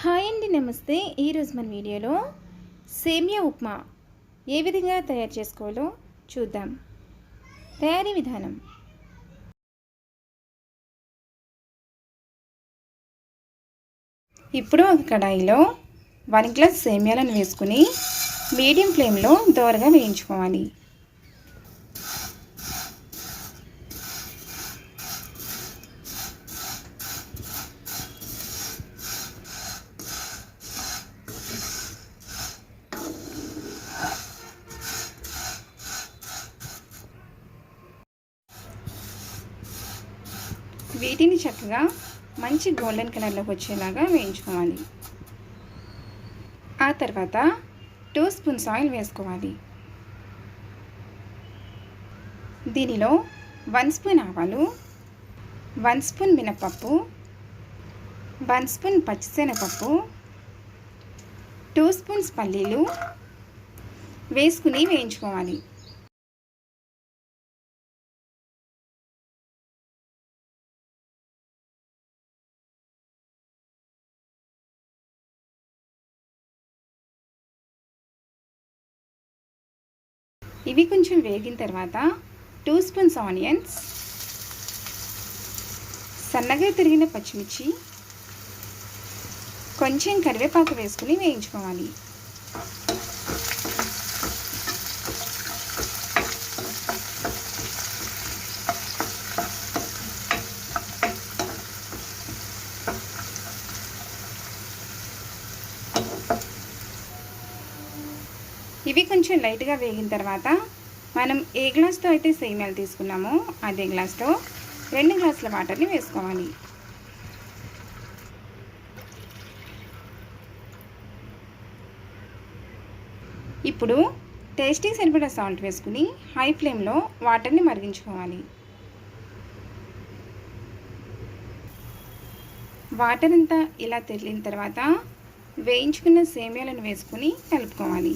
Hi అండి నమస్తే. ఈరోజు మన వీడియోలో సేమియా ఉప్మా ఏ విధంగా తయారు చేసుకోవాలో చూద్దాం. తయారీ విధానం. ఇప్పుడు ఒక కడాయిలో వన్ గ్లాస్ సేమియాలను వేసుకుని మీడియం ఫ్లేమ్లో దోరగా వేయించుకోవాలి. వీటిని చక్కగా మంచి గోల్డెన్ కలర్లోకి వచ్చేలాగా వేయించుకోవాలి. ఆ తర్వాత టూ స్పూన్స్ ఆయిల్ వేసుకోవాలి. దీనిలో వన్ స్పూన్ ఆవాలు వన్ స్పూన్ మినపప్పు వన్ స్పూన్ పచ్చిశనగపప్పు టూ స్పూన్స్ పల్లీలు వేసుకుని వేయించుకోవాలి. ఇవి కొంచెం వేగిన తర్వాత టూ స్పూన్స్ ఆనియన్స్ సన్నగా తిరిగిన పచ్చిమిర్చి కొంచెం కరివేపాకు వేసుకుని వేయించుకోవాలి. ఇవి కొంచెం లైట్గా వేగిన తర్వాత మనం ఏ గ్లాస్తో అయితే సేమియాలు తీసుకున్నామో అదే గ్లాస్తో రెండు గ్లాసుల వాటర్ని వేసుకోవాలి. ఇప్పుడు టేస్టీ సరిపడా సాల్ట్ వేసుకుని హై ఫ్లేమ్లో వాటర్ని మరిగించుకోవాలి. వాటర్ అంతా ఇలా తెరిలిన తర్వాత వేయించుకున్న సేమియాలను వేసుకుని కలుపుకోవాలి.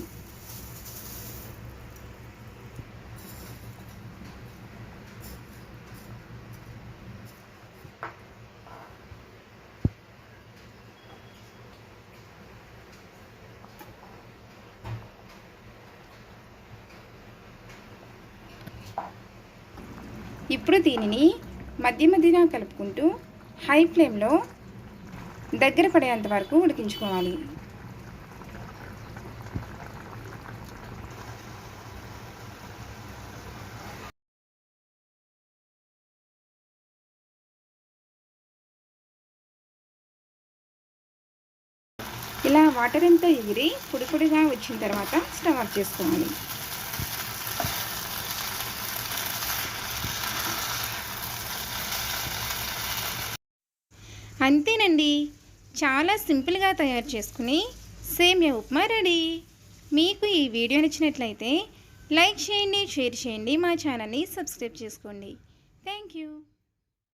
ఇప్పుడు దీనిని మధ్య మధ్యన కలుపుకుంటూ హై ఫ్లేమ్లో దగ్గర పడేంత వరకు ఉడికించుకోవాలి. ఇలా వాటర్ అంతా ఎగిరి పొడి పొడిగా వచ్చిన తర్వాత స్టవ్ ఆఫ్ చేసుకోవాలి. అంతేనండి. చాలా సింపుల్గా తయారు చేసుకుని సేమియా ఉప్మా రెడీ. మీకు ఈ వీడియో నచ్చినట్లయితే లైక్ చేయండి షేర్ చేయండి మా ఛానల్ని సబ్స్క్రైబ్ చేసుకోండి. Thank you